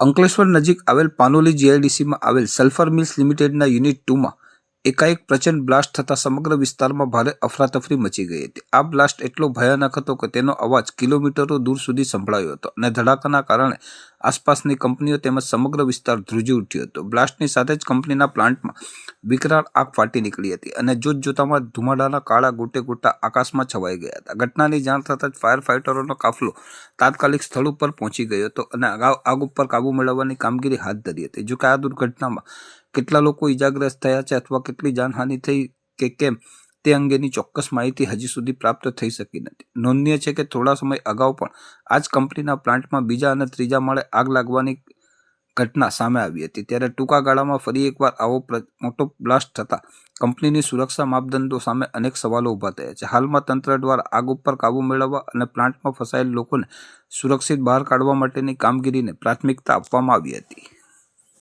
અંકલેશ્વર નજીક આવેલ પાનોલી જીઆઈડીસીમાં આવેલ સલ્ફર મિલ્સ લિમિટેડના યુનિટ ટુમાં એકાએક પ્રચંડ બ્લાસ્ટ થતાં સમગ્ર વિસ્તારમાં ભારે અફરાતફરી મચી ગઈ હતી. આ બ્લાસ્ટ એટલો ભયાનક હતો કે તેનો અવાજ કિલોમીટરો દૂર સુધી સંભળાયો હતો અને ધડાકાના કારણે આસપાસની કંપનીઓ તેમજ સમગ્ર વિસ્તાર ધ્રુજી ઉઠ્યો હતો. બ્લાસ્ટની સાથે જ કંપનીના પ્લાન્ટમાં વિકરાળ આગ ફાટી નીકળી હતી અને જોત જોતામાં ધુમાડાના કાળા ગોટે ગોટા આકાશમાં છવાઈ ગયા હતા. ઘટનાની જાણ થતાં જ ફાયર ફાઇટરોનો કાફલો તાત્કાલિક સ્થળ ઉપર પહોંચી ગયો હતો અને આગ ઉપર કાબૂ મેળવવાની કામગીરી હાથ ધરી હતી. જોકે આ દુર્ઘટનામાં કેટલા લોકો ઇજાગ્રસ્ત થયા છે અથવા કેટલી જાનહાનિ થઈ કે કેમ, તે અંગેની ચોક્કસ માહિતી હજી સુધી પ્રાપ્ત થઈ શકી નથી. નોંધનીય છે કે થોડા સમય અગાઉ પણ આ જ કંપનીના પ્લાન્ટમાં બીજા અને ત્રીજા માળે આગ લાગવાની ઘટના સામે આવી હતી. ત્યારે ટૂંકા ગાળામાં ફરી એકવાર આવો મોટો બ્લાસ્ટ થતાં કંપનીની સુરક્ષા માપદંડો સામે અનેક સવાલો ઊભા થયા છે. હાલમાં તંત્ર દ્વારા આગ ઉપર કાબૂ મેળવવા અને પ્લાન્ટમાં ફસાયેલ લોકોને સુરક્ષિત બહાર કાઢવા માટેની કામગીરીને પ્રાથમિકતા આપવામાં આવી હતી.